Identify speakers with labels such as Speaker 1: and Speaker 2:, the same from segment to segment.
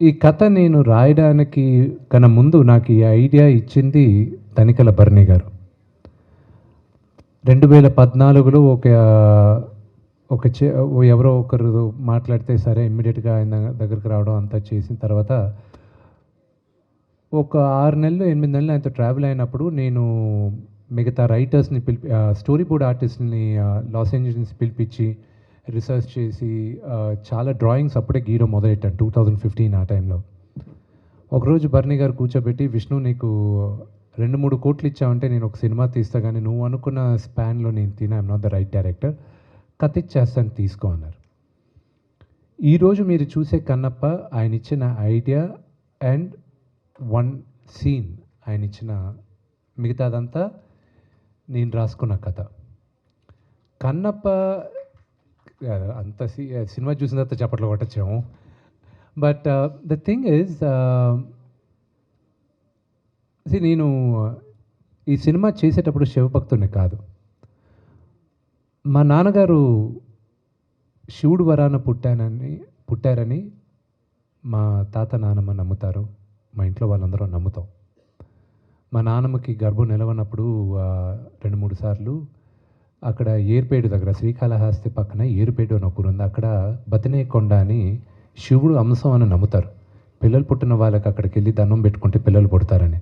Speaker 1: ఈ కథ నేను రాయడానికి కన్నా ముందు నాకు ఈ ఐడియా ఇచ్చింది తనికల భరణి గారు. రెండు వేల పద్నాలుగులో ఒక ఒక చే ఎవరో ఒకరు మాట్లాడితే సరే ఇమ్మీడియట్గా ఆయన దగ్గరికి రావడం అంతా చేసిన తర్వాత ఒక ఆరు నెలలు ఎనిమిది నెలలు ఆయనతో ట్రావెల్ అయినప్పుడు నేను మిగతా రైటర్స్ని పిలిపి స్టోరీ బోర్డ్ ఆర్టిస్ట్ని లాస్ ఏంజల్స్ పిలిపించి రీసెర్చ్ చేసి చాలా డ్రాయింగ్స్ అప్పుడే గీయడం మొదలెట్టాను టూ థౌజండ్ ఫిఫ్టీన్ ఆ టైంలో ఒకరోజు బర్నీ గారు కూర్చోబెట్టి విష్ణు నీకు రెండు మూడు కోట్లు ఇచ్చావంటే నేను ఒక సినిమా తీస్తా కానీ నువ్వు అనుకున్న స్పాన్లో నేను తిన I'm not the right director కథ ఇచ్చేస్తాను తీసుకో అన్నారు. ఈరోజు మీరు చూసే కన్నప్ప ఆయన ఇచ్చిన ఐడియా అండ్ వన్ సీన్ ఆయన ఇచ్చిన మిగతాదంతా నేను రాసుకున్న కథ. కన్నప్ప అంత సి- సినిమా చూసిన తర్వాత చప్పట్లు కొట్టచ్చాము. బట్ ద థింగ్ ఈజ్ నేను ఈ సినిమా చేసేటప్పుడు శివభక్తుడిని కాదు. మా నాన్నగారు శివుడు వరాన పుట్టానని పుట్టారని మా తాత నానమ్మ నమ్ముతారు. మా ఇంట్లో వాళ్ళందరూ నమ్ముతాం. మా నాన్నమ్మకి గర్భం నిలవనప్పుడు రెండు మూడు సార్లు అక్కడ ఏర్పేడు దగ్గర శ్రీకాళహస్తి పక్కన ఏరుపేడు అని ఒకరు ఉంది. అక్కడ బతినే కొండ అని శివుడు అంశం అని నమ్ముతారు. పిల్లలు పుట్టిన వాళ్ళకి అక్కడికి వెళ్ళి దండం పెట్టుకుంటే పిల్లలు పుడతారని.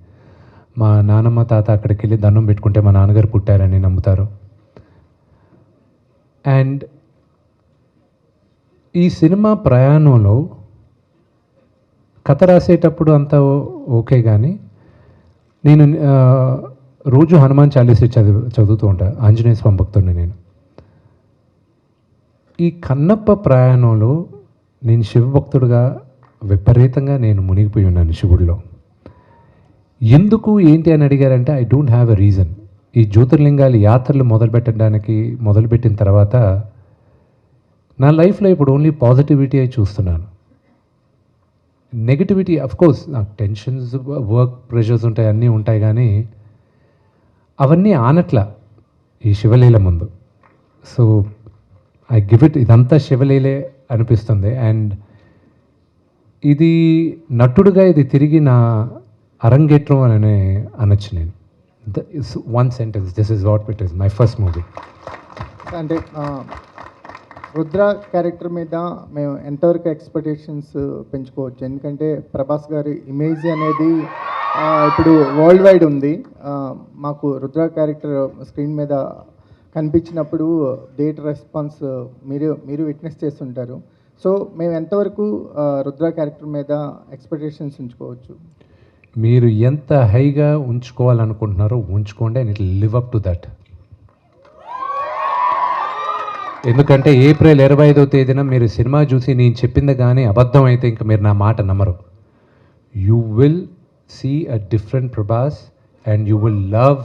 Speaker 1: మా నానమ్మ తాత అక్కడికి వెళ్ళి దండం పెట్టుకుంటే మా నాన్నగారు పుట్టారని నమ్ముతారు. అండ్ ఈ సినిమా ప్రయాణంలో కథ రాసేటప్పుడు అంతా ఓ- ఓకే కానీ నేను రోజు హనుమాన్ చాలీసా చదువు చదువుతూ ఉంటా. ఆంజనేయ స్వామి భక్తుడిని నేను. ఈ కన్నప్ప ప్రయాణంలో నేను శివభక్తుడుగా విపరీతంగా నేను మునిగిపోయి ఉన్నాను శివుడిలో. ఎందుకు ఏంటి అని అడిగారంటే I don't have a reason ఈ జ్యోతిర్లింగాలు యాత్రలు మొదలుపెట్టడానికి మొదలుపెట్టిన తర్వాత నా లైఫ్లో ఇప్పుడు ఓన్లీ పాజిటివిటీ అయి చూస్తున్నాను. నెగిటివిటీ అఫ్కోర్స్ నాకు టెన్షన్స్ వర్క్ ప్రెషర్స్ ఉంటాయి అన్నీ ఉంటాయి కానీ అవన్నీ ఆనట్ల ఈ శివలీల ముందు. సో ఐ గివ్ ఇట్ ఇదంతా శివలీలే అనిపిస్తుంది. అండ్ ఇది నటుడుగా ఇది తిరిగి నా అరంగేట్రం అని అనొచ్చు నేను. One sentence this is what it is my first movie
Speaker 2: అంటే రుద్ర క్యారెక్టర్ మీద మేము ఎంతవరకు ఎక్స్పెక్టేషన్స్ పెంచుకోవచ్చు? ఎందుకంటే ప్రభాస్ గారి ఇమేజ్ అనేది ఇప్పుడు వరల్డ్ వైడ్ ఉంది. మాకు రుద్ర క్యారెక్టర్ స్క్రీన్ మీద కనిపించినప్పుడు డేట్ రెస్పాన్స్ మీరు మీరు విట్నెస్ చేస్తుంటారు. సో మేము ఎంతవరకు రుద్ర క్యారెక్టర్ మీద ఎక్స్పెక్టేషన్స్ ఉంచుకోవచ్చు?
Speaker 1: మీరు ఎంత హైగా ఉంచుకోవాలనుకుంటున్నారో ఉంచుకోండి. And it live up to that ఎందుకంటే ఏప్రిల్ ఇరవై ఐదో తేదీన మీరు సినిమా చూసి నేను చెప్పింది కానీ అబద్ధం అయితే ఇంకా మీరు నా మాట నమ్మరు. You will see a different Prabhas and you will love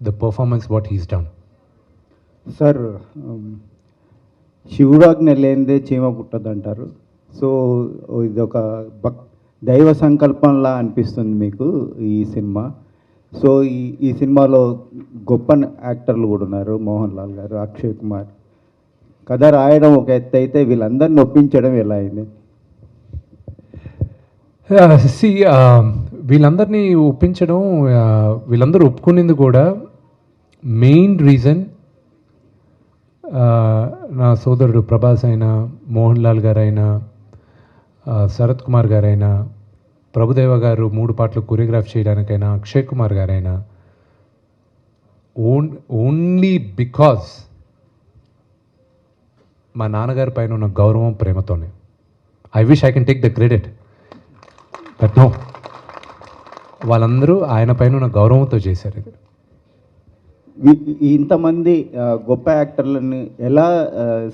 Speaker 1: the performance what he's done
Speaker 3: sir శివుడాజ్ఞ లేనిదే చీమ పుట్టదు అంటారు సో ఇది ఒక భక్ దైవ సంకల్పంలా అనిపిస్తుంది మీకు ఈ సినిమా. సో ఈ ఈ సినిమాలో గొప్ప యాక్టర్లు కూడా ఉన్నారు. మోహన్ లాల్ గారు అక్షయ్ కుమార్ కథ రాయడం ఒక ఎత్తు అయితే వీళ్ళందరిని ఒప్పించడం ఎలా అయింది?
Speaker 1: సి వీళ్ళందరినీ ఒప్పించడం వీళ్ళందరూ ఒప్పుకునేది కూడా మెయిన్ రీజన్ నా సోదరుడు ప్రభాస్ అయినా మోహన్ లాల్ గారైనా శరత్ కుమార్ గారైనా ప్రభుదేవ గారు మూడు పాటలు కొరియోగ్రాఫ్ చేయడానికైనా అక్షయ్ కుమార్ గారైనా ఓన్ ఓన్లీ బికాజ్ మా నాన్నగారి పైన ఉన్న గౌరవం ప్రేమతోనే. I wish I can take the credit but no వాళ్ళందరూ ఆయన పైన ఉన్న గౌరవంతో చేశారు ఇది.
Speaker 3: ఇంతమంది గొప్ప యాక్టర్లని ఎలా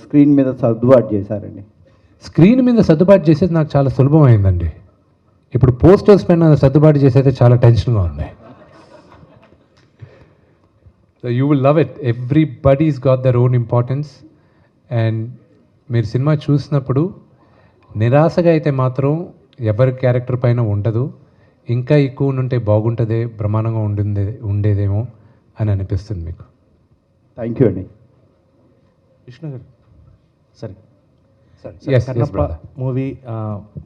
Speaker 3: స్క్రీన్ మీద సర్దుబాటు చేశారండి?
Speaker 1: స్క్రీన్ మీద సర్దుబాటు చేసేది నాకు చాలా సులభమైందండి. ఇప్పుడు పోస్టర్స్ పైన సర్దుబాటు చేసేది చాలా టెన్షన్గా ఉంది. So you will love it everybody's got their own importance and మీరు సినిమా చూసినప్పుడు నిరాశగా అయితే మాత్రం ఎవరి క్యారెక్టర్ పైన ఉండదు. ఇంకా ఎక్కువ ఉంటే బాగుంటుంది బ్రహ్మాండంగా ఉండింది ఉండేదేమో అని అనిపిస్తుంది మీకు.
Speaker 3: థ్యాంక్ యూ అండి
Speaker 4: విష్ణు గారు సరే కన్నప్ప. మూవీ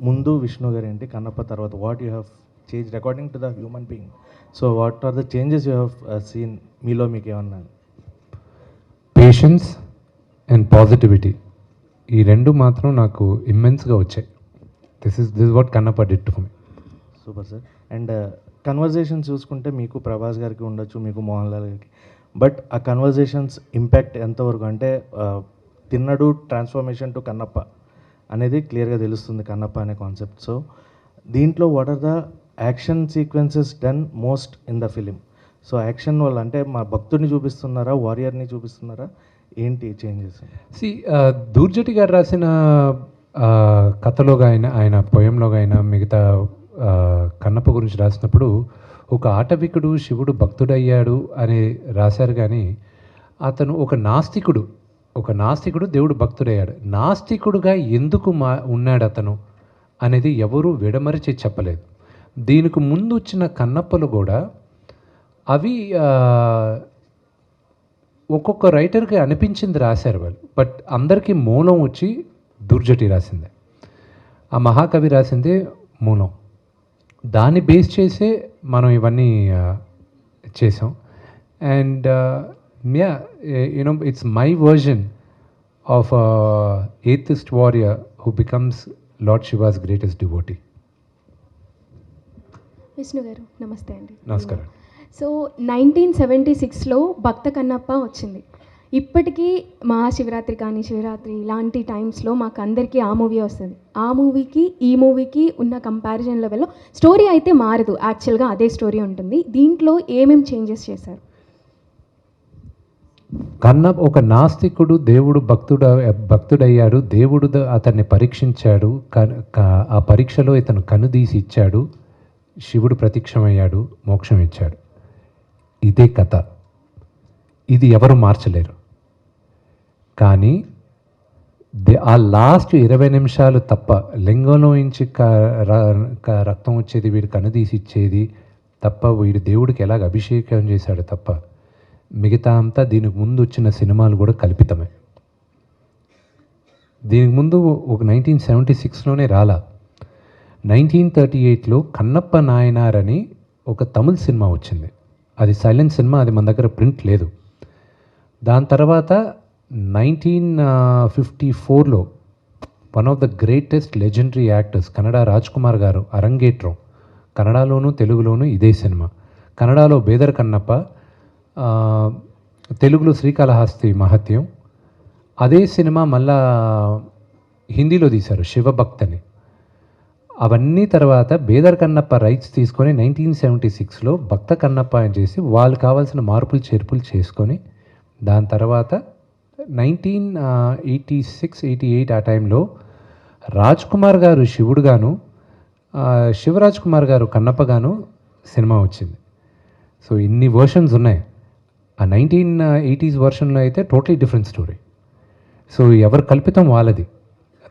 Speaker 4: ముందు విష్ణు గారు ఏంటి కన్నప్ప తర్వాత what you have change according to the human being so what are the changes you have seen మీలో మీకు ఏమన్నా
Speaker 1: పేషెన్స్ అండ్ పాజిటివిటీ ఈ రెండు మాత్రం నాకు ఇమ్మెన్స్గా వచ్చాయి. This is this what Kannappa did for me
Speaker 4: super sir and conversation చూసుకుంటే మీకు ప్రభాస్ గారికి ఉండొచ్చు మీకు మోహన్ లాల్ గారికి. బట్ ఆ కన్వర్జేషన్స్ ఇంపాక్ట్ ఎంతవరకు అంటే తిన్నడు ట్రాన్స్ఫర్మేషన్ టు కన్నప్ప అనేది క్లియర్గా తెలుస్తుంది కన్నప్ప అనే కాన్సెప్ట్ సో దీంట్లో what are the action sequences done most in the film so action వల్ల అంటే మా భక్తుడిని చూపిస్తున్నారా వారియర్ని చూపిస్తున్నారా? ఏంటి చేంజెస్
Speaker 1: సి దూర్జటి గారు రాసిన uh, కథలో కథలోగా ఆయన ఆయన పొయంలోగా ఆయన మిగతా uh, కన్నప్ప గురించి రాసినప్పుడు ఒక ఆటవికుడు శివుడు భక్తుడయ్యాడు అని రాశారు కానీ అతను ఒక నాస్తికుడు ఒక నాస్తికుడు దేవుడు భక్తుడయ్యాడు. నాస్తికుడుగా ఎందుకు మా ఉన్నాడు అతను అనేది ఎవరూ విడమరిచి చెప్పలేదు. దీనికి ముందు వచ్చిన కన్నప్పలు కూడా అవి uh, ఒక్కొక్క రైటర్కి అనిపించింది రాశారు వాళ్ళు. బట్ అందరికీ మూలం వచ్చి దుర్జటి రాసిందే. ఆ మహాకవి రాసిందే మూలం దాన్ని బేస్ చేసే మనం ఇవన్నీ చేసాం. And ya you know it's my version of atheist warrior who becomes lord Shiva's greatest devotee
Speaker 5: Vishnu garu నమస్తే అండి.
Speaker 1: నమస్కారం.
Speaker 5: సో నైన్టీన్ సెవెంటీ సిక్స్లో భక్త కన్నప్ప వచ్చింది. ఇప్పటికీ మహాశివరాత్రి కానీ శివరాత్రి ఇలాంటి టైమ్స్లో మాకు అందరికీ ఆ మూవీ వస్తుంది. ఆ మూవీకి ఈ మూవీకి ఉన్న కంపారిజన్ లెవెల్లో స్టోరీ అయితే మారదు. యాక్చువల్గా అదే స్టోరీ ఉంటుంది. దీంట్లో ఏమేం చేంజెస్ చేశారు?
Speaker 1: కన్న ఒక నాస్తికుడు దేవుడు భక్తుడు భక్తుడయ్యాడు. దేవుడు అతన్ని పరీక్షించాడు. ఆ పరీక్షలో ఇతను కనుదీసి ఇచ్చాడు. శివుడు ప్రత్యక్షమయ్యాడు. మోక్షం ఇచ్చాడు. ఇదే కథ. ఇది ఎవరు మార్చలేరు. కానీ దే- ఆ లాస్ట్ ఇరవై నిమిషాలు తప్ప లింగంలో నుంచి రక్తం వచ్చేది వీడు కనుదీసి ఇచ్చేది తప్ప వీడు దేవుడికి ఎలాగ అభిషేకం చేశాడు తప్ప మిగతా అంతా దీనికి ముందు వచ్చిన సినిమాలు కూడా కల్పితమే. దీనికి ముందు ఒక నైన్టీన్ సెవెంటీ సిక్స్లోనే రాలా. నైన్టీన్ థర్టీ ఎయిట్లో కన్నప్ప నాయనార్ అని ఒక తమిళ్ సినిమా వచ్చింది. అది సైలెంట్ సినిమా అది మన దగ్గర ప్రింట్ లేదు. దాని తర్వాత నైన్టీన్ ఫిఫ్టీ ఫోర్లో one of the greatest legendary actors Kannada Raj Kumar garu అరంగేట్రం. కన్నడలోను తెలుగులోను ఇదే సినిమా. కన్నడలో బేదర్ కన్నప్ప తెలుగులో శ్రీకాళహస్తి మహత్యం. అదే సినిమా మళ్ళా హిందీలో తీశారు శివభక్తని. అవన్నీ తర్వాత బేదర్ కన్నప్ప రైట్స్ తీసుకొని నైన్టీన్ సెవెంటీ సిక్స్లో భక్త కన్నప్ప అని చేసి వాళ్ళు కావాల్సిన మార్పులు చేర్పులు చేసుకొని దాని తర్వాత nineteen eighty six eighty eight ఆ టైంలో రాజ్ కుమార్ గారు శివుడుగాను శివరాజ్ కుమార్ గారు కన్నప్పగాను సినిమా వచ్చింది. సో ఇన్ని వర్షన్స్ ఉన్నాయి. ఆ నైన్టీన్ ఎయిటీస్ వర్షన్లో అయితే టోటలీ డిఫరెంట్ స్టోరీ సో ఎవరు కల్పితం వాళ్ళది.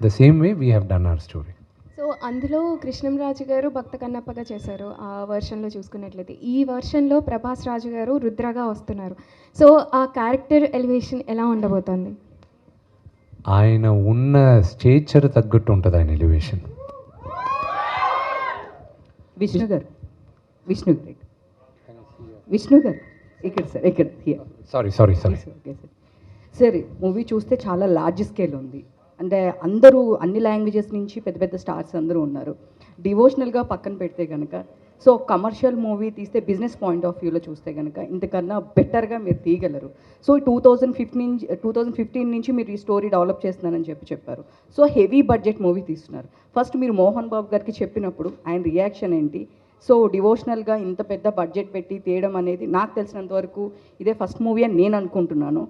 Speaker 1: The same way we have done our story
Speaker 5: so అందులో కృష్ణంరాజు గారు భక్త కన్నప్పగా చేశారు ఆ వర్షన్లో చూసుకున్నట్లయితే. ఈ వర్షన్లో ప్రభాస్ రాజు గారు రుద్రగా వస్తున్నారు. సో ఆ క్యారెక్టర్ ఎలివేషన్ ఎలా ఉండబోతోంది?
Speaker 1: ఆయన ఉన్న స్టేచర్ తగ్గట్టు ఉంటుంది ఆయన ఎలివేషన్
Speaker 6: విష్ణు గారు. విష్ణు గారు. విష్ణు గారు. ఇక్కడ సార్ ఇక్కడ
Speaker 1: sorry sorry sorry
Speaker 6: okay sir sir movie చూస్తే చాలా లార్జ్ స్కేల్ ఉంది. అంటే అందరూ అన్ని లాంగ్వేజెస్ నుంచి పెద్ద పెద్ద స్టార్స్ అందరూ ఉన్నారు. డివోషనల్గా పక్కన పెడితే కనుక సో కమర్షియల్ మూవీ తీస్తే బిజినెస్ పాయింట్ ఆఫ్ వ్యూలో చూస్తే కనుక ఇంతకన్నా బెటర్గా మీరు తీయగలరు. So two thousand fifteen two thousand fifteen నుంచి మీరు ఈ స్టోరీ డెవలప్ చేస్తున్నారని చెప్పి చెప్పారు. సో హెవీ బడ్జెట్ మూవీ తీస్తున్నారు. ఫస్ట్ మీరు మోహన్ బాబు గారికి చెప్పినప్పుడు ఆయన రియాక్షన్ ఏంటి? సో డివోషనల్గా ఇంత పెద్ద బడ్జెట్ పెట్టి తీయడం అనేది నాకు తెలిసినంత వరకు ఇదే ఫస్ట్ మూవీ అని నేను అనుకుంటున్నాను.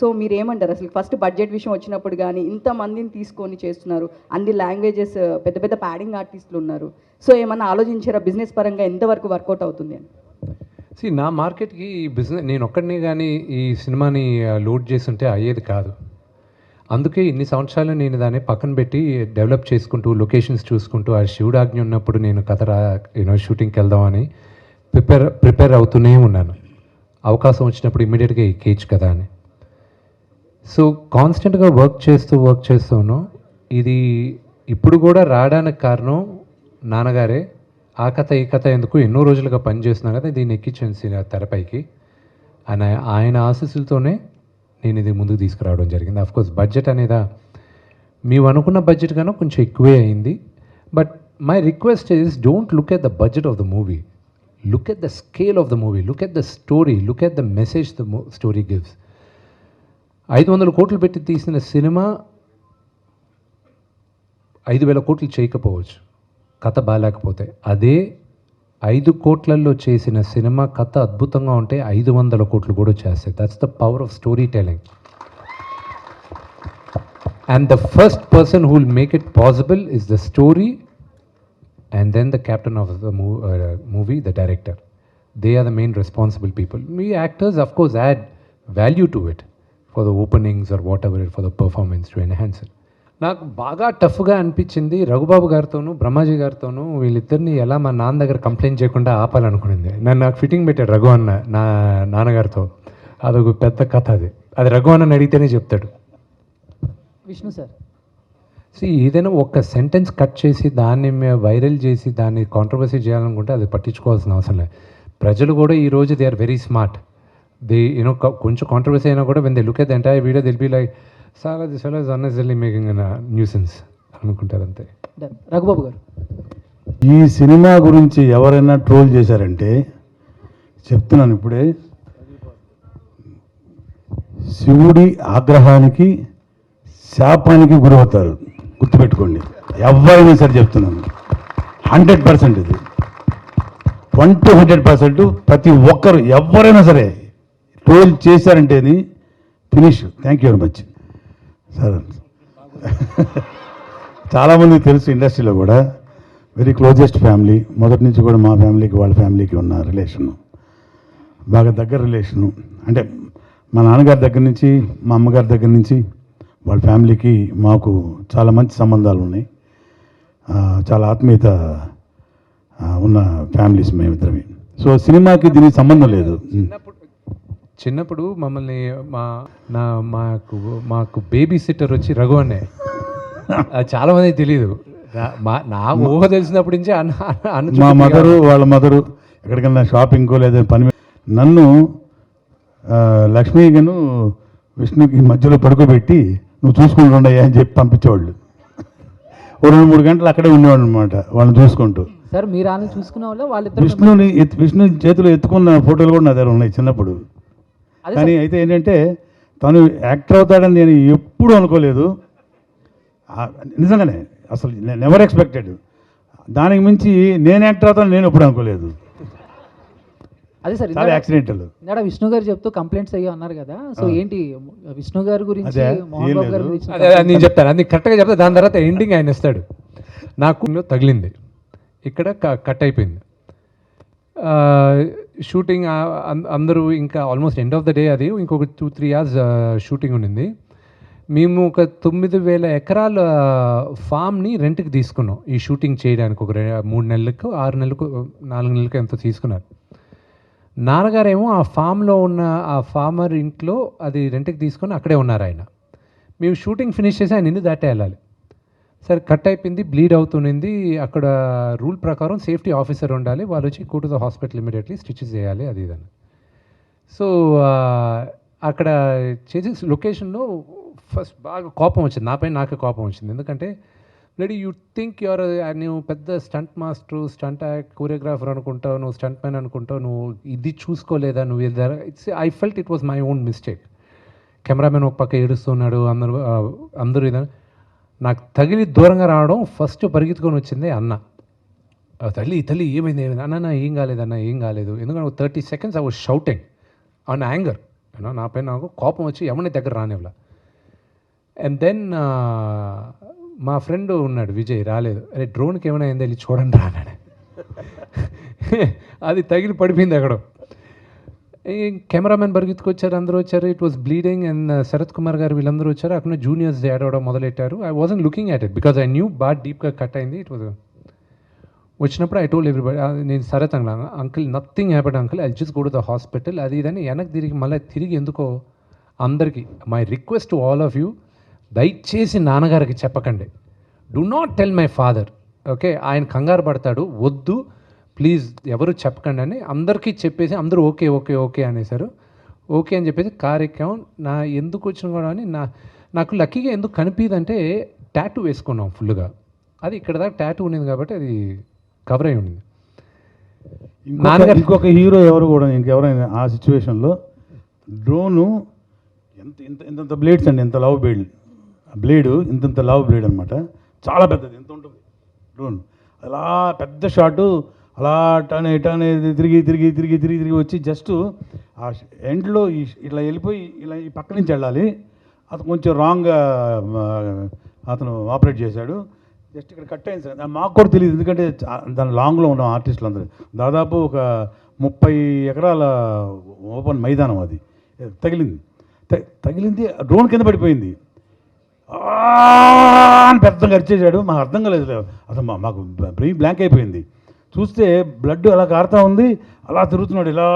Speaker 6: సో మీరు ఏమంటారు అసలు ఫస్ట్ బడ్జెట్ విషయం వచ్చినప్పుడు కానీ ఇంతమందిని తీసుకొని చేస్తున్నారు. అన్ని లాంగ్వేజెస్ పెద్ద పెద్ద ప్యాడింగ్ ఆర్టిస్టులు ఉన్నారు. సో ఏమన్నా ఆలోచించారా? బిజినెస్ పరంగా ఎంతవరకు వర్కౌట్ అవుతుంది అని?
Speaker 1: సి నా మార్కెట్కి ఈ బిజినెస్ నేను ఒక్కడిని కానీ ఈ సినిమాని లోడ్ చేస్తుంటే అయ్యేది కాదు. అందుకే ఇన్ని సంవత్సరాలు నేను దాన్ని పక్కన పెట్టి డెవలప్ చేసుకుంటూ లొకేషన్స్ చూసుకుంటూ ఆ శివుడాజ్ఞ ఉన్నప్పుడు నేను కథ రా యూనో షూటింగ్కి వెళ్దామని ప్రిపేర్ ప్రిపేర్ అవుతూనే ఉన్నాను. అవకాశం వచ్చినప్పుడు ఇమ్మీడియట్గా ఎక్కేయచ్చు కదా అని. సో కాన్స్టెంట్గా వర్క్ చేస్తూ వర్క్ చేస్తూను ఇది ఇప్పుడు కూడా రావడానికి కారణం నాన్నగారే. ఆ కథ ఈ కథ ఎందుకు ఎన్నో రోజులుగా పనిచేస్తున్నా కదా దీన్ని ఎక్కించాను సినిమా తెరపైకి. ఆయన ఆయన ఆశీస్సులతోనే నేను ఇది ముందుకు తీసుకురావడం జరిగింది. కోర్స్ బడ్జెట్ అనేదా మేము అనుకున్న బడ్జెట్ కన్నా కొంచెం ఎక్కువే అయింది. But my request is don't look at the budget of the movie look at the scale of the movie look at the story look at the message the story gives ఐదు వందల కోట్లు పెట్టి తీసిన cinema ఐదు వేల కోట్లు చేయకపోవచ్చు. కథ బాగాలేకపోతే. అదే ఐదు కోట్లలో చేసిన సినిమా కథ అద్భుతంగా ఉంటే ఐదు వందల కోట్లు కూడా చేస్తాయి that's the power of story telling and the first person who will make it possible is the story and then the captain of the movie the director they are the main responsible people me actors of course add value to it to it for the openings or whatever, for the performance to enhance it. నాకు బాగా టఫ్గా అనిపించింది రఘుబాబు గారితోనూ బ్రహ్మాజీ గారితోనూ వీళ్ళిద్దరిని ఎలా మా నాన్న దగ్గర complaint చేయకుండా ఆపాలనుకునింది. నన్ను నాకు ఫిట్టింగ్ పెట్టాడు రఘు అన్న నా నాన్నగారితో. అదొక పెద్ద కథ అది. అది రఘు అన్నని అడిగితేనే చెప్తాడు.
Speaker 7: విష్ణు సార్.
Speaker 1: సో ఏదైనా ఒక్క సెంటెన్స్ కట్ చేసి దాన్ని వైరల్ చేసి దాన్ని కాంట్రవర్సీ చేయాలనుకుంటే అది పట్టించుకోవాల్సిన అవసరం లేదు. ప్రజలు కూడా ఈ రోజు they are very smart they you know కొంచెం కాంట్రవర్సీ అయినా కూడా when they look at entire video they'll be like sir this well is unnecessary making nuisance అనుకుంటారు అంతే.
Speaker 7: రఘుబాబు గారు.
Speaker 8: ఈ సినిమా గురించి ఎవరైనా ట్రోల్ చేశారంటే చెప్తున్నాను ఇప్పుడే శివుడి ఆగ్రహానికి శాపానికి గురవుతారు. గుర్తుపెట్టుకోండి. ఎవరైనా సరే చెప్తున్నాను. హండ్రెడ్ పర్సెంట్ ఇది. వన్ టు హండ్రెడ్ పర్సెంట్ ప్రతి ఒక్కరు ఎవరైనా సరే troll చేశారంటేని finish. Thank you very much సరే చాలామందికి తెలుసు ఇండస్ట్రీలో కూడా. వెరీ క్లోజెస్ట్ ఫ్యామిలీ మొదటి నుంచి కూడా మా ఫ్యామిలీకి వాళ్ళ ఫ్యామిలీకి ఉన్న రిలేషను బాగా దగ్గర రిలేషను అంటే మా నాన్నగారి దగ్గర నుంచి మా అమ్మగారి దగ్గర నుంచి వాళ్ళ ఫ్యామిలీకి మాకు చాలా మంచి సంబంధాలు ఉన్నాయి. చాలా ఆత్మీయత ఉన్న ఫ్యామిలీస్ మేమిద్దరమే. సో సినిమాకి దీనికి సంబంధం లేదు.
Speaker 1: చిన్నప్పుడు మమ్మల్ని మా నా మాకు మాకు బేబీ సిట్టర్ వచ్చి రఘు అది చాలా మందికి తెలియదు నా- మా నా ఊహ తెలిసినప్పటి నుంచి అన్న అన్న
Speaker 8: మా మదరు వాళ్ళ మదరు ఎక్కడికైనా షాపింగ్కో లేదా పని మీద- నన్ను లక్ష్మీగను విష్ణుకి మధ్యలో పడుకోబెట్టి నువ్వు చూసుకుంటుండయ్యా అని చెప్పి పంపించేవాళ్ళు. ఓ రెండు మూడు గంటలు అక్కడే ఉండేవాడు అనమాట వాళ్ళని చూసుకుంటూ.
Speaker 7: సార్ మీరు ఆయన చూసుకున్న వాళ్ళు
Speaker 8: విష్ణుని విష్ణు చేతిలో ఎత్తుకున్న ఫోటోలు కూడా నా దగ్గర ఉన్నాయి చిన్నప్పుడు. కానీ అయితే ఏంటంటే తను యాక్టర్ అవుతాడని నేను ఎప్పుడూ అనుకోలేదు. నిజంగానే అసలు నెవర్ ఎక్స్పెక్టెడ్ దానికి మించి నేను యాక్టర్ అవుతాను నేను ఎప్పుడు అనుకోలేదు.
Speaker 7: అదే సార్
Speaker 8: చాలా యాక్సిడెంటల్.
Speaker 7: ఇందాక విష్ణు గారు చెప్తూ కంప్లైంట్స్ అయ్యో అన్నారు కదా. సో ఏంటి విష్ణు గారి గురించి మోహన్ బాబు గారి
Speaker 1: నేను చెప్తాను. అది కరెక్ట్గా చెప్తా దాని తర్వాత ఎండింగ్ ఆయన ఇస్తాడు. నాకు తగిలింది. ఇక్కడ కట్ అయిపోయింది. ఆ, షూటింగ్ అందరూ ఇంకా almost end of the day అది. ఇంకొక టూ త్రీ అవర్స్ షూటింగ్ ఉండింది. మేము ఒక తొమ్మిది వేల ఎకరాల ఫామ్ని రెంట్కి తీసుకున్నాం. ఈ షూటింగ్ చేయడానికి ఒక మూడు నెలలకు ఆరు నెలలకు నాలుగు నెలలకు ఎంతో తీసుకున్నారు. నాన్నగారేమో ఆ ఫామ్లో ఉన్న ఆ ఫార్మర్ ఇంట్లో అది రెంట్కి తీసుకొని అక్కడే ఉన్నారు ఆయన. మేము షూటింగ్ ఫినిష్ చేసి ఆయన ఇల్లు దాటే వెళ్ళాలి. సరే కట్ అయిపోయింది బ్లీడ్ అవుతునింది అక్కడ రూల్ ప్రకారం సేఫ్టీ ఆఫీసర్ ఉండాలి. వాళ్ళు వచ్చి go to the hospital immediately stitch చేయాలి అది ఇదని సో అక్కడ చేసే లొకేషన్లో ఫస్ట్ బాగా కోపం వచ్చింది. నాపై నాకే కోపం వచ్చింది. ఎందుకంటే రెడీ యూ థింక్ యువర్ నువ్వు పెద్ద స్టంట్ మాస్టర్ స్టంట్ కోరియోగ్రాఫర్ అనుకుంటావు నువ్వు స్టంట్ మ్యాన్ అనుకుంటావు నువ్వు ఇది చూసుకోలేదా నువ్వు it's I felt it was my own mistake cameraman ఒక పక్క ఏడుస్తున్నాడు అందరూ అందరూ ఇదని నాకు తగిలి దూరంగా రావడం ఫస్ట్ పరిగెత్తుకొని వచ్చింది అన్న. తల్లి తల్లి ఏమైంది ఏమైంది? అన్న ఏం కాలేదు అన్న ఏం కాలేదు. ఎందుకంటే thirty seconds I was shouting on anger. నా పైన నాకు కోపం వచ్చి ఎవరిని దగ్గర రానివ్వలా. అండ్ దెన్ మా ఫ్రెండ్ ఉన్నాడు విజయ్ రాలేదు. అరే డ్రోన్కి ఏమైనా అయిందో? వెళ్ళి చూడండి రానాడు అది తగిలి పడిపోయింది అక్కడ. ఈ కెమెరామెన్ పరిగెత్తుకొచ్చారు అందరూ వచ్చారు. It was bleeding and Sarath Kumar గారు వీళ్ళందరూ వచ్చారు. అక్కడ జూనియర్స్ ఏడవడం మొదలెట్టారు. I wasn't looking at it because I knew బాగా డీప్గా కట్ అయింది. ఇట్ వాజ్ వచ్చినప్పుడు ఐ టోల్ ఎవ్రీబడి నేను శరత్ అంగ uncle nothing happened uncle I just go to the hospital అది ఇదని వెనక్కి తిరిగి మళ్ళీ తిరిగి ఎందుకో అందరికీ my request to all of you దయచేసి నాన్నగారికి చెప్పకండి. Do not tell my father okay ఆయన కంగారు పడతాడు వద్దు ప్లీజ్ ఎవరు చెప్పకండి అని అందరికీ చెప్పేసి అందరూ ఓకే ఓకే ఓకే అనేసారు ఓకే అని చెప్పేసి కార్ ఎక్కాం నా ఎందుకు వచ్చిన కూడా అని నా నాకు లక్కీగా ఎందుకు కనిపించదంటే ట్యాటూ వేసుకున్నాం ఫుల్గా అది ఇక్కడ దాకా ట్యాటూ ఉన్నది కాబట్టి అది కవర్ అయి ఉండింది నాన్నగారు-
Speaker 8: ఇంకొక హీరో ఎవరు కూడా ఇంకెవరైనా ఆ సిచ్యువేషన్లో డ్రోను ఎంత ఇంత ఇంతంత బ్లేడ్స్ అండి ఇంత లవ్ బ్లేడ్. బ్లేడు ఇంతంత లవ్ బ్లేడ్ అనమాట చాలా పెద్దది ఎంత ఉంటుంది డ్రోన్. అలా పెద్ద షాటు అలా టన్ టన్ తిరిగి తిరిగి తిరిగి తిరిగి తిరిగి వచ్చి జస్ట్ ఆ ఎండ్లో ఇట్లా వెళ్ళిపోయి ఇలా ఈ పక్క నుంచి వెళ్ళాలి. అతను కొంచెం రాంగ్ అతను ఆపరేట్ చేశాడు. జస్ట్ ఇక్కడ కట్ అయింది సార్ మాకు కూడా తెలియదు. ఎందుకంటే దాని లాంగ్లో ఉన్న ఆర్టిస్టులు అందరూ. దాదాపు ఒక ముప్పై ఎకరాల ఓపెన్ మైదానం అది. తగిలింది. తగిలింది. డ్రోన్ కింద పడిపోయింది. అని పెద్దగా అరిచేసాడు మాకు అర్థం కాలేదు. అసలు మా- మాకు బ్రెయిన్ బ్లాంక్ అయిపోయింది. చూస్తే బ్లడ్ అలా కారుతా ఉంది అలా తిరుగుతున్నాడు ఇలా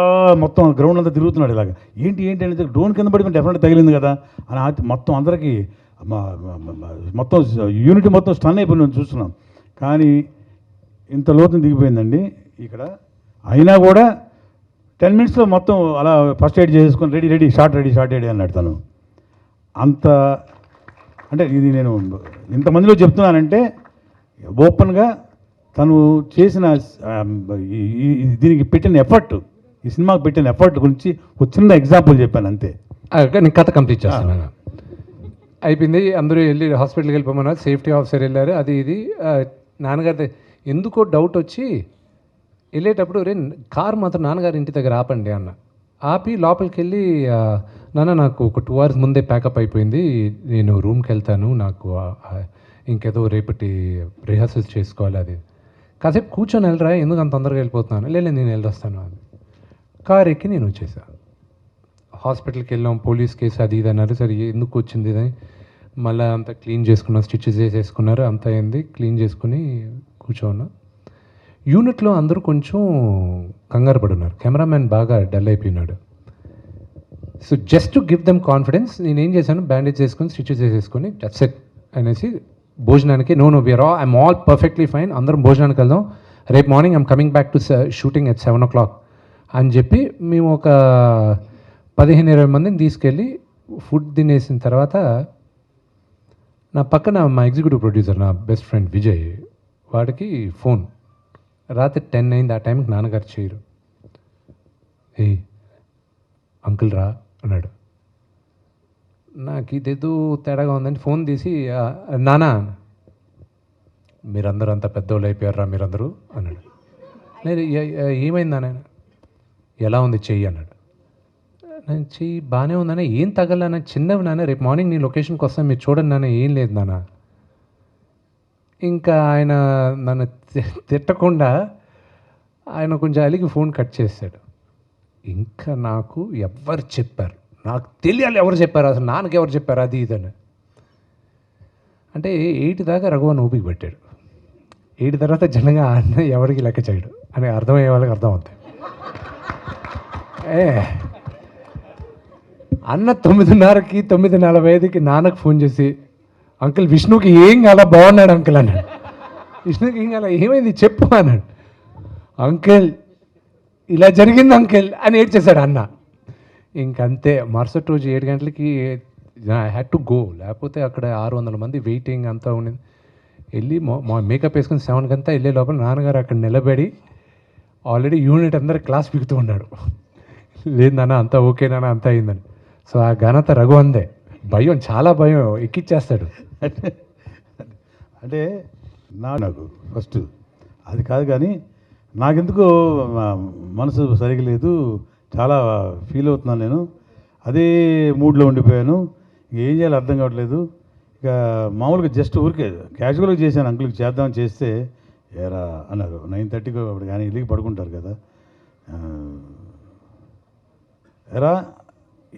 Speaker 8: మొత్తం గ్రౌండ్ అంతా తిరుగుతున్నాడు ఇలాగ. ఏంటి ఏంటి అనేది డ్రోన్ కింద పడిపోయి డెఫినెట్ తగిలింది కదా. అని మొత్తం అందరికీ మొత్తం యూనిట్ మొత్తం స్టన్ అయిపోయింది మేము చూస్తున్నాం. కానీ ఇంత లోతుని దిగిపోయిందండి ఇక్కడ. అయినా కూడా టెన్ మినిట్స్లో మొత్తం అలా ఫస్ట్ ఎయిడ్ చేసుకొని ready ready short ready short ready అన్నాడు తను. అంత అంటే ఇది నేను ఇంతమందిలో చెప్తున్నానంటే ఓపెన్గా తను చేసిన దీనికి పెట్టిన ఎఫర్ట్ ఈ సినిమాకి పెట్టిన ఎఫర్ట్ గురించి ఒక చిన్న ఎగ్జాంపుల్ చెప్పాను అంతే.
Speaker 1: నేను కథ కంప్లీట్ చేస్తాను అయిపోయింది అందరూ వెళ్ళి హాస్పిటల్కి వెళ్ళిపోమన్నారు. సేఫ్టీ ఆఫీసర్ వెళ్ళారు అది ఇది. నాన్నగారి ఎందుకో డౌట్ వచ్చి వెళ్ళేటప్పుడు రే కార్ మాత్రం నాన్నగారి ఇంటి దగ్గర ఆపండి అన్న. ఆపి లోపలికి వెళ్ళి నాన్న నాకు ఒక టూ అవర్స్ ముందే ప్యాకప్ అయిపోయింది. నేను రూమ్కి వెళ్తాను. నాకు ఇంకేదో రేపటి రిహర్సల్స్ చేసుకోవాలి అది కాసేపు కూర్చొని వెళ్ళరా ఎందుకు అంత తొందరగా వెళ్ళిపోతున్నాను లేదు నేను వెళ్ళొస్తాను అని కార్ ఎక్కి నేను వచ్చేసాను హాస్పిటల్కి వెళ్ళాం పోలీస్ కేసు అది ఇది అన్నారు. సరే ఎందుకు వచ్చింది ఇది? అని మళ్ళీ అంతా క్లీన్ చేసుకున్నాం స్టిచెస్ చేసేసుకున్నారు అంతా అయింది. క్లీన్ చేసుకుని కూర్చోన్నా. యూనిట్లో అందరూ కొంచెం కంగారు పడున్నారు. కెమెరామ్యాన్ బాగా డల్ అయిపోయినాడు. So just to give them confidence నేను ఏం చేశాను? బ్యాండేజ్ చేసుకొని స్టిచెస్ చేసేసుకొని దట్స్ అనేసి భోజనానికి? No no we're all I'm all perfectly fine అందరం భోజనానికి వెళ్దాం. రేపు morning I'm coming back to shooting at seven o'clock అని చెప్పి మేము ఒక పదిహేను ఇరవై మందిని తీసుకెళ్ళి ఫుడ్ తినేసిన తర్వాత నా పక్కన మా ఎగ్జిక్యూటివ్ ప్రొడ్యూసర్ నా బెస్ట్ ఫ్రెండ్ విజయ్ వాడికి ఫోన్ రాత్రి టెన్ అయింది ఆ టైంకి నాన్నగారు చేయరు. ఏ అంకుల్ రా అన్నాడు. నాకు ఇదేదో తేడాగా ఉందని ఫోన్ తీసి నానా మీరందరూ అంత పెద్దోళ్ళు అయిపోయారా మీరందరూ? అన్నాడు. లేదు ఏమైంది నాన్న ఎలా ఉంది చెయ్యి? అన్నాడు. నేను చెయ్యి బాగానే ఉందన్న ఏం తగలనా చిన్నవి నాన్న రేపు మార్నింగ్ నీ లొకేషన్కి వస్తాను మీరు చూడండి నాన్న ఏం లేదు నాన్న ఇంకా ఆయన నన్ను తిట్టకుండా ఆయన కొంచెం అలిగి ఫోన్ కట్ చేశాడు. ఇంకా నాకు ఎవరు చెప్పారు. నాకు తెలియాలి ఎవరు చెప్పారు అసలు నాన్నకి ఎవరు చెప్పారు అది ఇదని. అంటే ఎయిట్ దాకా రఘువన్ ఊపికి పెట్టాడు. ఎయిట్ తర్వాత జనంగా అన్న ఎవరికి లెక్క చేయడు. అని అర్థమయ్యే వాళ్ళకి అర్థం అవుతాయి. ఏ అన్న తొమ్మిదిన్నరకి తొమ్మిది నలభై ఐదుకి నాన్నకు ఫోన్ చేసి అంకుల్ విష్ణుకి ఏం కాల? బాగున్నాడు అంకుల్ అన్నాడు. విష్ణుకి ఏం కాల? ఏమైంది? చెప్పు అన్నాడు. అంకుల్ ఇలా జరిగింది అంకెల్ అని ఏడ్చేశాడు అన్న. ఇంకంతే. మరుసటి రోజు ఏడు గంటలకి ఐ హ్యాడ్ టు గో లేకపోతే అక్కడ ఆరు వందల మంది వెయిటింగ్ అంతా ఉండింది. వెళ్ళి మా మేకప్ వేసుకుని సెవెన్కి అంతా వెళ్ళే లోపల నాన్నగారు అక్కడ నిలబడి ఆల్రెడీ యూనిట్ అందరు క్లాస్ పిగుతూ ఉన్నాడు. లేదు నాన్న అంతా ఓకే నాన్న అంతా అయిందని. సో ఆ ఘనత రఘు అందే. భయం చాలా భయం. ఎక్కిచ్చేస్తాడు.
Speaker 8: అంటే నా నాకు ఫస్ట్ అది కాదు కానీ నాకెందుకో మనసు సరిగా లేదు. చాలా ఫీల్ అవుతున్నాను నేను. అదే మూడ్లో ఉండిపోయాను. ఇక ఏం చేయాలో అర్థం కావట్లేదు. ఇక మామూలుగా జస్ట్ ఊరికే క్యాజువల్గా చేశాను అంకుల్కి చేద్దామని చేస్తే. ఏరా అన్నారు. నైన్ థర్టీకి అప్పుడు కానీ ఇల్లుకి పడుకుంటారు కదా. ఎరా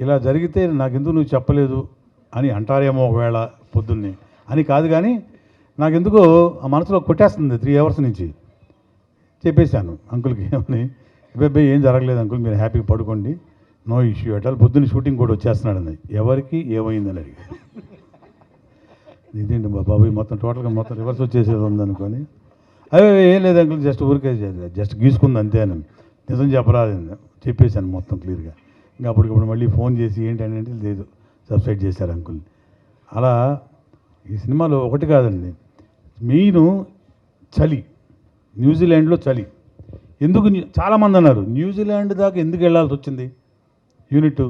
Speaker 8: ఇలా జరిగితే నాకెందుకు నువ్వు చెప్పలేదు అని అంటారేమో ఒకవేళ పొద్దున్నే. అని కాదు కానీ నాకెందుకో ఆ మనసులో కొట్టేస్తుంది త్రీ అవర్స్ నుంచి. చెప్పేశాను అంకుల్కి ఏమని. అబ్బాయి ఏం జరగలేదు అంకుల్ మీరు హ్యాపీగా పడుకోండి. నో ఇష్యూ అటాల్ పొద్దున్న షూటింగ్ కూడా వచ్చేస్తున్నాడు అని ఎవరికి ఏమైందని అడిగాడు. ఇదేంటి మా బాబు మొత్తం టోటల్గా మొత్తం రివర్స్ వచ్చేసేది ఉందనుకొని. అదే ఏం లేదు అంకుల్ జస్ట్ ఊరికే జస్ట్ గీసుకుంది అంతే అని. నిజం చెప్పరాదు చెప్పేశాను మొత్తం క్లియర్గా. ఇంకా అప్పటికప్పుడు మళ్ళీ ఫోన్ చేసి ఏంటి అని అంటే లేదు సబ్సైడ్ చేశారు అంకుల్. అలా ఈ సినిమాలో ఒకటి కాదండి మెయిన్ చలి న్యూజిలాండ్లో చలి. ఎందుకు న్యూ- చాలామంది అన్నారు న్యూజిలాండ్ దాకా ఎందుకు వెళ్ళాల్సి వచ్చింది? యూనిట్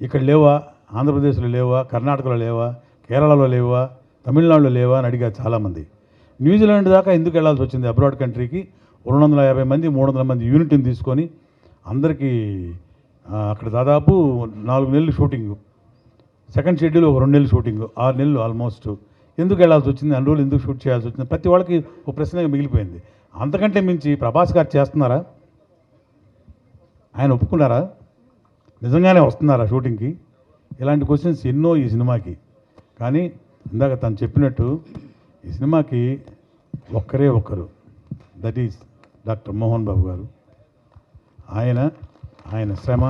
Speaker 8: ఇక్కడ లేవా? ఆంధ్రప్రదేశ్లో లేవా? కర్ణాటకలో లేవా? కేరళలో లేవా? తమిళనాడులో లేవా అని అడిగారు చాలామంది. న్యూజిలాండ్ దాకా ఎందుకు వెళ్ళాల్సి వచ్చింది అబ్రాడ్ కంట్రీకి? రెండు వందల యాభై మంది మూడు వందల మంది యూనిట్ని తీసుకొని అందరికీ అక్కడ దాదాపు నాలుగు నెలలు షూటింగ్. సెకండ్ షెడ్యూల్ ఒక రెండు నెలలు షూటింగ్. ఆరు నెలలు ఆల్మోస్ట్. ఎందుకు వెళ్ళాల్సి వచ్చింది? అన్ని రోజులు ఎందుకు షూట్ చేయాల్సి వచ్చింది? ప్రతి వాళ్ళకి ఒక ప్రశ్నగా మిగిలిపోయింది. అంతకంటే మించి ప్రభాస్ గారు చేస్తున్నారా? ఆయన ఒప్పుకున్నారా? నిజంగానే వస్తున్నారా షూటింగ్కి? ఇలాంటి క్వశ్చన్స్ ఎన్నో ఈ సినిమాకి. కానీ ఇందాక తను చెప్పినట్టు ఈ సినిమాకి ఒక్కరే ఒక్కరు. That is doctor Mohan Babu గారు. ఆయన ఆయన శ్రమ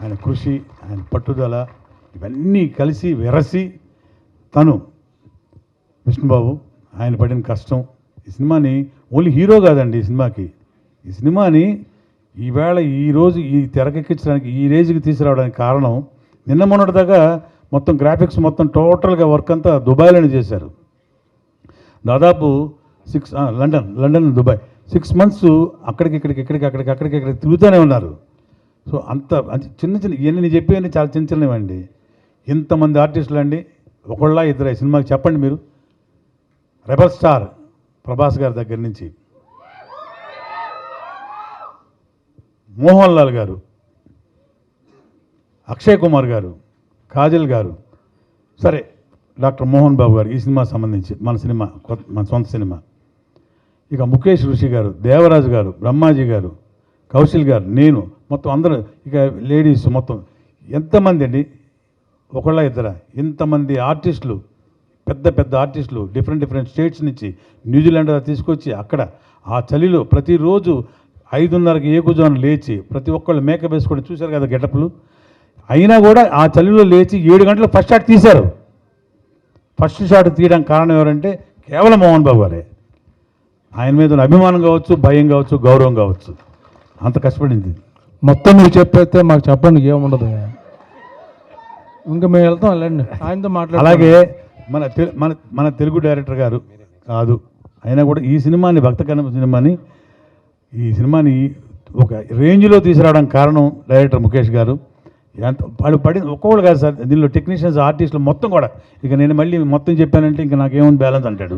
Speaker 8: ఆయన కృషి ఆయన పట్టుదల ఇవన్నీ కలిసి వెరసి తను. విష్ణుబాబు ఆయన పడిన కష్టం. ఈ సినిమాని ఓన్లీ హీరో కాదండి ఈ సినిమాకి. ఈ సినిమాని ఈవేళ ఈరోజు ఈ తెరకెక్కించడానికి ఈ రేంజ్కి తీసుకురావడానికి కారణం నిన్న మొన్నటిదాకా మొత్తం గ్రాఫిక్స్ మొత్తం టోటల్గా వర్క్ అంతా దుబాయ్లోనే చేశారు. దాదాపు six London London Dubai. Six months అక్కడికి ఇక్కడికి ఇక్కడికి అక్కడికి అక్కడికి ఇక్కడికి తిరుగుతూనే ఉన్నారు. సో అంత అంత చిన్న చిన్న ఇవన్నీ నేను చెప్పేవన్నీ చాలా చిన్న చిన్నవండి ఇంతమంది ఆర్టిస్టులు అండి ఒకళ్ళ ఇద్దరు సినిమాకి చెప్పండి మీరు. రెబల్ స్టార్ ప్రభాస్ గారి దగ్గర నుంచి మోహన్ లాల్ గారు అక్షయ్ కుమార్ గారు కాజల్ గారు సరే డాక్టర్ మోహన్ బాబు గారు ఈ సినిమా సంబంధించి మన సినిమా మన సొంత సినిమా. ఇక ముఖేష్ ఋషి గారు దేవరాజు గారు బ్రహ్మాజీ గారు కౌశల్ గారు నేను మొత్తం అందరూ ఇక లేడీస్ మొత్తం ఎంతమంది అండి? ఒకళ్ళ ఇద్దర? ఇంతమంది ఆర్టిస్టులు పెద్ద పెద్ద ఆర్టిస్టులు డిఫరెంట్ డిఫరెంట్ స్టేట్స్ నుంచి న్యూజిలాండ్ తీసుకొచ్చి అక్కడ ఆ చలిలో ప్రతిరోజు ఐదున్నరకి ఏకుజాను లేచి ప్రతి ఒక్కళ్ళు మేకప్ వేసుకొని చూశారు కదా గెటప్లు? అయినా కూడా ఆ చలిలో లేచి ఏడు గంటలు ఫస్ట్ షాట్ తీశారు. ఫస్ట్ షాట్ తీయడానికి కారణం ఎవరంటే కేవలం మోహన్ బాబు గారే. ఆయన మీద ఉన్న అభిమానం కావచ్చు భయం కావచ్చు గౌరవం కావచ్చు. అంత కష్టపడింది.
Speaker 9: మొత్తం మీరు చెప్పేస్తే మాకు చెప్పండి ఏముండదు. ఇంకా మేము వెళ్తాం వెళ్ళండి. ఆయనతో మాట్లాడాలి
Speaker 8: అలాగే మన మన మన తెలుగు డైరెక్టర్ గారు కాదు. అయినా కూడా ఈ సినిమాని భక్త కన్నప్ప సినిమాని ఈ సినిమాని ఒక రేంజ్లో తీసుకురావడానికి కారణం డైరెక్టర్ ముఖేష్ గారు. ఎంత వాళ్ళు పడి ఒక్కొక్కరు కాదు సార్ దీనిలో టెక్నీషియన్స్ ఆర్టిస్టులు మొత్తం కూడా. ఇక నేను మళ్ళీ మొత్తం చెప్పానంటే ఇంకా నాకేముంది బ్యాలెన్స్ అంటాడు.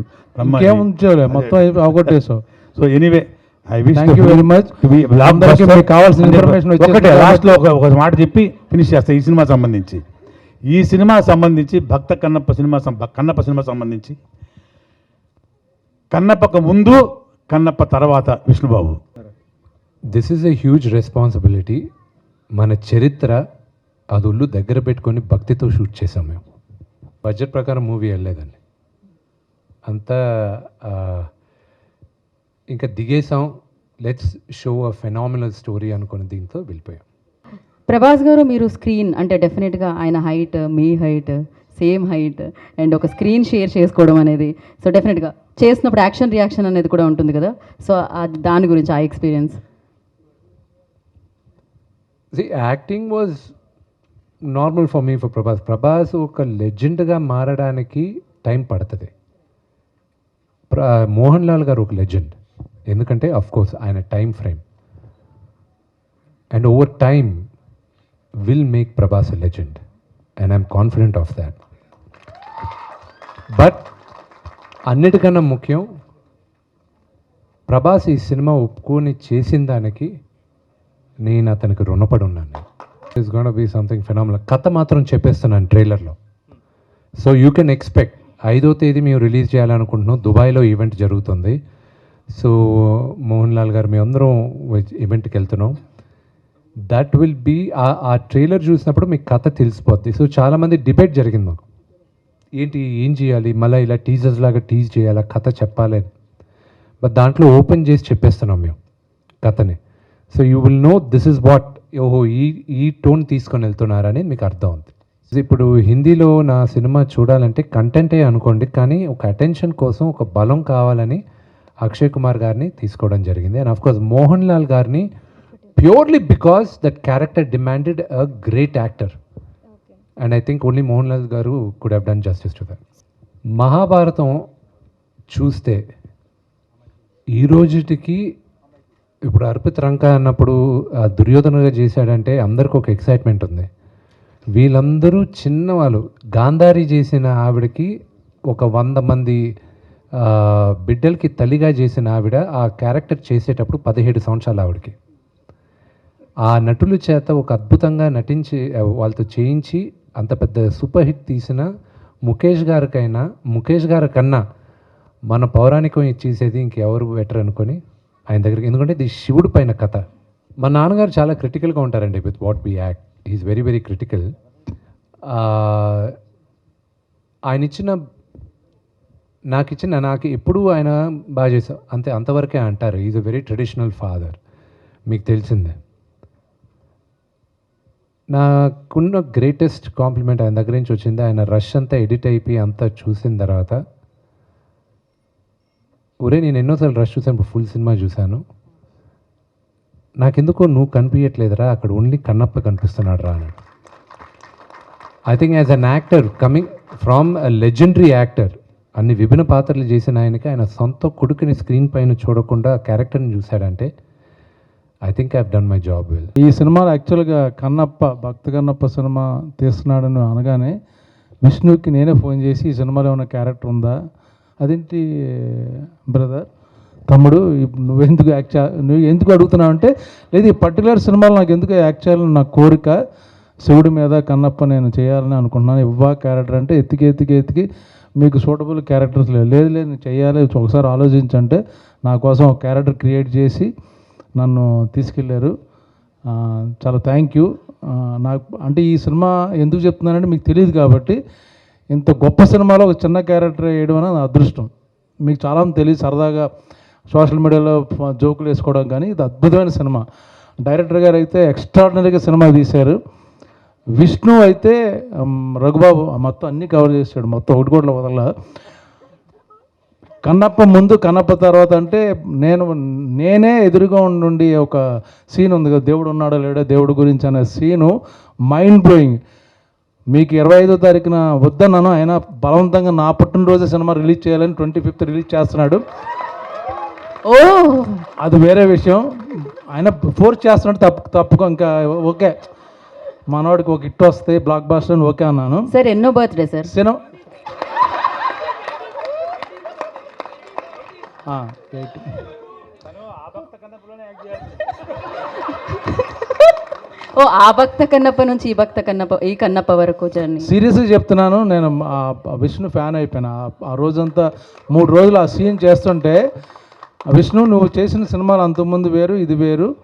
Speaker 9: మొత్తం
Speaker 8: so anyway I wish
Speaker 9: much. అందరికీ మీకు కావాల్సిన వచ్చేసింది.
Speaker 8: ఒకటే లాస్ట్లో ఒక మాట చెప్పి ఫినిష్ చేస్తా ఈ సినిమా సంబంధించి. ఈ సినిమా సంబంధించి భక్త కన్నప్ప సినిమా సం- కన్నప్ప సినిమా సంబంధించి కన్నప్పకు ముందు కన్నప్ప తర్వాత Vishnu Babu.
Speaker 1: This is a huge responsibility మన చరిత్ర అది ఒళ్ళు దగ్గర పెట్టుకొని భక్తితో షూట్ చేసాం మేము. బడ్జెట్ ప్రకారం మూవీ వెళ్ళలేదండి. అంతా ఇంకా దిగేసాం let's show a phenomenal story అనుకున్న దీంతో వెళ్ళిపోయాం.
Speaker 6: ప్రభాస్ గారు మీరు స్క్రీన్ అంటే డెఫినెట్గా ఆయన height me height same height and ఒక స్క్రీన్ షేర్ చేసుకోవడం అనేది సో డెఫినెట్గా చేసినప్పుడు యాక్షన్ రియాక్షన్ అనేది కూడా ఉంటుంది కదా. సో అది దాని గురించి ఆ experience.
Speaker 1: The acting was normal for me for Prabhas. Prabhas ఒక లెజెండ్గా మారడానికి టైం పడుతుంది. ప్ర మోహన్ లాల్ గారు ఒక లెజెండ్. ఎందుకంటే అఫ్ కోర్స్ ఆయన time frame. And over time will make Prabhas a legend and I'm confident of that but అన్నిటికన్నా ముఖ్యం ప్రభాస్ ఈ సినిమా ఒప్పుకొని చేసిన దానికి నేను అతనికి రుణపడి ఉన్నాను is gonna be something phenomenal కథ మాత్రం చెప్పేస్తున్నాను ట్రైలర్లో. సో యూ కెన్ ఎక్స్పెక్ట్ ఐదో తేదీ మేము రిలీజ్ చేయాలనుకుంటున్నాం. దుబాయ్లో ఈవెంట్ జరుగుతుంది. సో మోహన్ లాల్ గారు మేమందరం ఈవెంట్కి వెళ్తున్నాం. దట్ విల్ బీ ఆ ట్రైలర్ చూసినప్పుడు మీకు కథ తెలిసిపోద్ది. సో చాలామంది డిబేట్ జరిగింది మాకు. ఏంటి ఏం చేయాలి? మళ్ళీ ఇలా టీజర్స్ లాగా టీజ్ చేయాలా? కథ చెప్పాలి అని. బట్ దాంట్లో ఓపెన్ చేసి చెప్పేస్తున్నాం మేము కథని. So you will know this is what ఓహో ఈ ఈ టోన్ తీసుకొని వెళ్తున్నారని మీకు అర్థం అవుతుంది ఇప్పుడు హిందీలో నా సినిమా చూడాలంటే కంటెంటే అనుకోండి కానీ ఒక అటెన్షన్ కోసం ఒక బలం కావాలని అక్షయ్ కుమార్ గారిని తీసుకోవడం జరిగింది. అండ్ కోర్స్ మోహన్ లాల్ గారిని purely because that character demanded a great actor and I think only Mohan Lal గారు could have done justice to that Mahabharatam చూస్తే ఈ రోజుటికి ఇప్పుడు అర్పిత్ రంక అన్నప్పుడు దుర్యోధనగా చేశాడంటే అందరికి ఒక ఎక్సైట్మెంట్ ఉంది. వీళ్ళందరూ చిన్నవాళ్ళు. గాంధారి చేసిన ఆవిడకి ఒక వంద మంది బిడ్డలకి తల్లిగా చేసిన ఆవిడ ఆ క్యారెక్టర్ చేసేటప్పుడు పదిహేడు సంవత్సరాలు ఆవిడకి. ఆ నటుల చేత ఒక అద్భుతంగా నటించి వాళ్ళతో చేయించి అంత పెద్ద సూపర్ హిట్ తీసిన ముఖేష్ గారికైనా ముఖేష్ గారి కన్నా మన పౌరాణికం ఇచ్చేసేది ఇంకెవరు బెటర్ అనుకొని ఆయన దగ్గరికి ఎందుకంటే ఇది శివుడు పైన కథ. మా నాన్నగారు చాలా క్రిటికల్గా ఉంటారండి with what be act. Is very very critical. ఆయన ఇచ్చిన నాకు ఇచ్చిన నాకు ఎప్పుడూ ఆయన బాగా చేశావు అంతే అంతవరకే అంటారు. Is a very traditional father. మీకు తెలిసిందే. నాకున్న గ్రేటెస్ట్ కాంప్లిమెంట్ ఆయన దగ్గర నుంచి వచ్చింది. ఆయన రష్ అంతా ఎడిట్ అయిపోయి అంతా చూసిన తర్వాత ఒరే నేను ఎన్నోసార్లు రష్ చూసాను ఫుల్ సినిమా చూశాను. నాకెందుకో నువ్వు కనిపించట్లేదురా అక్కడ ఓన్లీ కన్నప్ప కనిపిస్తున్నాడు రా అని I think as an actor coming from a legendary actor అన్ని విభిన్న పాత్రలు చేసిన ఆయనకి ఆయన సొంత కొడుకుని స్క్రీన్ పైన చూడకుండా క్యారెక్టర్ని చూశాడంటే I think I done my job well
Speaker 9: ఈ సినిమాలో యాక్చువల్గా కన్నప్ప భక్త కన్నప్ప సినిమా తీస్తున్నాడని అనగానే విష్ణుకి నేనే ఫోన్ చేసి ఈ సినిమాలో ఏమైనా క్యారెక్టర్ ఉందా? అదేంటి బ్రదర్? తమ్ముడు నువ్వెందుకు యాక్ట్ నువ్వు ఎందుకు అడుగుతున్నావు అంటే లేదు ఈ పర్టికులర్ సినిమాలో నాకు ఎందుకు యాక్ట్ చేయాలని నా కోరిక శివుడి మీద కన్నప్ప నేను చేయాలని అనుకుంటున్నాను. ఇవ్వా క్యారెక్టర్ అంటే ఎత్తికి ఎత్తికి ఎత్తికి మీకు సూటబుల్ క్యారెక్టర్స్ లేవు. లేదు లేదు నేను చేయాలి. ఒకసారి ఆలోచించంటే నా కోసం ఒక క్యారెక్టర్ క్రియేట్ చేసి నన్ను తీసుకెళ్ళారు చాలా థ్యాంక్ యూ నాకు అంటే ఈ సినిమా ఎందుకు చెప్తున్నానంటే మీకు తెలియదు కాబట్టి ఇంత గొప్ప సినిమాలో ఒక చిన్న క్యారెక్టర్ వేయడం అనేది నా అదృష్టం. మీకు చాలా తెలియదు సరదాగా సోషల్ మీడియాలో జోకులు వేసుకోవడం కానీ ఇది అద్భుతమైన సినిమా. డైరెక్టర్ గారు అయితే ఎక్స్ట్రాడినరీగా సినిమా తీశారు. విష్ణు అయితే రఘుబాబు మొత్తం అన్నీ కవర్ చేశాడు మొత్తం ఒకటి కూడా వదల కన్నప్ప ముందు కన్నప్ప తర్వాత అంటే నేను నేనే ఎదురుగా ఉండి ఒక సీన్ ఉంది కదా దేవుడు ఉన్నాడో లేడో దేవుడు గురించి అనే సీను మైండ్ బ్లోయింగ్ మీకు ఇరవై ఐదో తారీఖున వద్దన్నాను ఆయన బలవంతంగా నా పుట్టినరోజు సినిమా రిలీజ్ చేయాలని ట్వంటీ ఫిఫ్త్ రిలీజ్ చేస్తున్నాడు.
Speaker 6: ఓ!
Speaker 9: అది వేరే విషయం. ఆయన ఫోర్స్ చేస్తున్నాడు తప్పు తప్పుకో ఇంకా ఓకే. మనవాడికి ఒక హిట్ వస్తే బ్లాక్ బాస్టర్ ఓకే అన్నాను.
Speaker 6: సార్ ఎన్నో బర్త్డే సార్?
Speaker 9: సినిమా
Speaker 6: ఓ ఆ భక్త కన్నప్ప నుంచి ఈ భక్త కన్నప్ప ఈ కన్నప్ప వరకు జర్నీ.
Speaker 9: సీరియస్గా చెప్తున్నాను నేను విష్ణు ఫ్యాన్ అయిపోయాను. ఆ- రోజంతా మూడు రోజులు ఆ సీన్ చేస్తుంటే ఆ విష్ణు నువ్వు చేసిన సినిమాలు అంతకుముందు వేరు ఇది వేరు.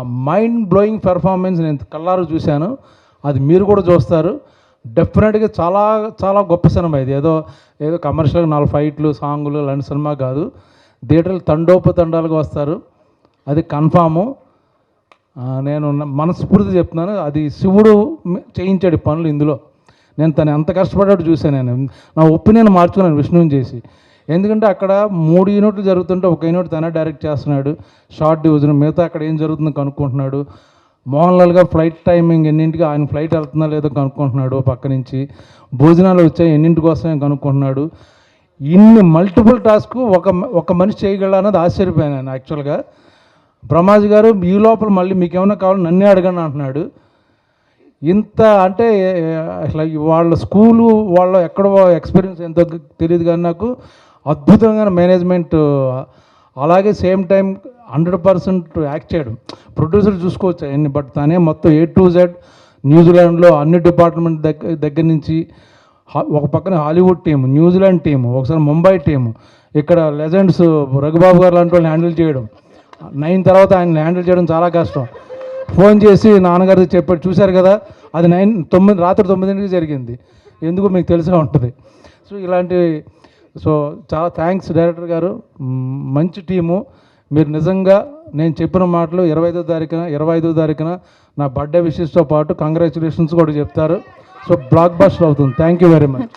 Speaker 9: మైండ్ బ్లోయింగ్ పెర్ఫార్మెన్స్ నేను కళ్ళారు చూశాను. అది మీరు కూడా చూస్తారు. డెఫినెట్గా చాలా చాలా గొప్ప సినిమా ఇది. ఏదో ఏదో కమర్షియల్గా నాలుగు ఫైట్లు సాంగులు అలాంటి సినిమా కాదు. థియేటర్లు తండోపతండాలుగా వస్తారు. అది కన్ఫాము నేను మనస్ఫూర్తి చెప్తున్నాను. అది శివుడు చేయించాడు పనులు ఇందులో. నేను తను ఎంత కష్టపడ్డాడు చూశాను నేను. నా ఒపీనియన్ మార్చుకున్నాను విష్ణువుని చేసి. ఎందుకంటే అక్కడ మూడు యూనిట్లు జరుగుతుంటే ఒక యూనిట్ తనే డైరెక్ట్ చేస్తున్నాడు. షార్ట్ డివిజన్ మిగతా అక్కడ ఏం జరుగుతుందో కనుక్కుంటున్నాడు. మోహన్ లాల్ గారు ఫ్లైట్ టైమింగ్ ఎన్నింటికి ఆయన ఫ్లైట్ వెళ్తుందా లేదో కనుక్కుంటున్నాడు పక్క నుంచి. భోజనాలు వచ్చాయి ఎన్నింటి కోసమే కనుక్కుంటున్నాడు. ఇన్ని మల్టిపుల్ టాస్క్ ఒక ఒక మనిషి చేయగల అన్నది ఆశ్చర్యపోయాను నేను యాక్చువల్గా బ్రహ్మాజీ గారు ఈ లోపల మళ్ళీ మీకు ఏమైనా కావాలి నన్నే అడగండి అంటున్నాడు. ఇంత అంటే అసలు వాళ్ళ స్కూలు వాళ్ళ ఎక్కడో ఎక్స్పీరియన్స్ ఎంతో తెలియదు కానీ నాకు అద్భుతంగా మేనేజ్మెంట్. అలాగే same time hundred percent act చేయడం. ప్రొడ్యూసర్ చూసుకోవచ్చు అవన్నీ బట్ తనే మొత్తం ఏ టు జెడ్ న్యూజిలాండ్లో అన్ని డిపార్ట్మెంట్ దగ్గర దగ్గర నుంచి ఒక పక్కన హాలీవుడ్ టీము న్యూజిలాండ్ టీం ఒకసారి ముంబై టీం ఇక్కడ లెజెండ్స్ రఘుబాబు గారు లాంటి వాళ్ళని హ్యాండిల్ చేయడం. నైన్ తర్వాత ఆయన హ్యాండిల్ చేయడం చాలా కష్టం. ఫోన్ చేసి నాన్నగారికి చెప్పాడు చూశారు కదా అది నైన్ తొమ్మిది రాత్రి తొమ్మిదింటికి జరిగింది. ఎందుకు మీకు తెలిసే? ఉంటుంది సో ఇలాంటి సో చాలా థ్యాంక్స్ డైరెక్టర్ గారు. మంచి టీము. మీరు నిజంగా నేను చెప్పిన మాటలు ఇరవై ఐదో తారీఖున ఇరవై ఐదో తారీఖున నా బర్త్డే విషెస్తో పాటు కంగ్రాచులేషన్స్ కూడా చెప్తారు. సో బ్లాక్ బస్టర్ అవుతుంది. Thank you very much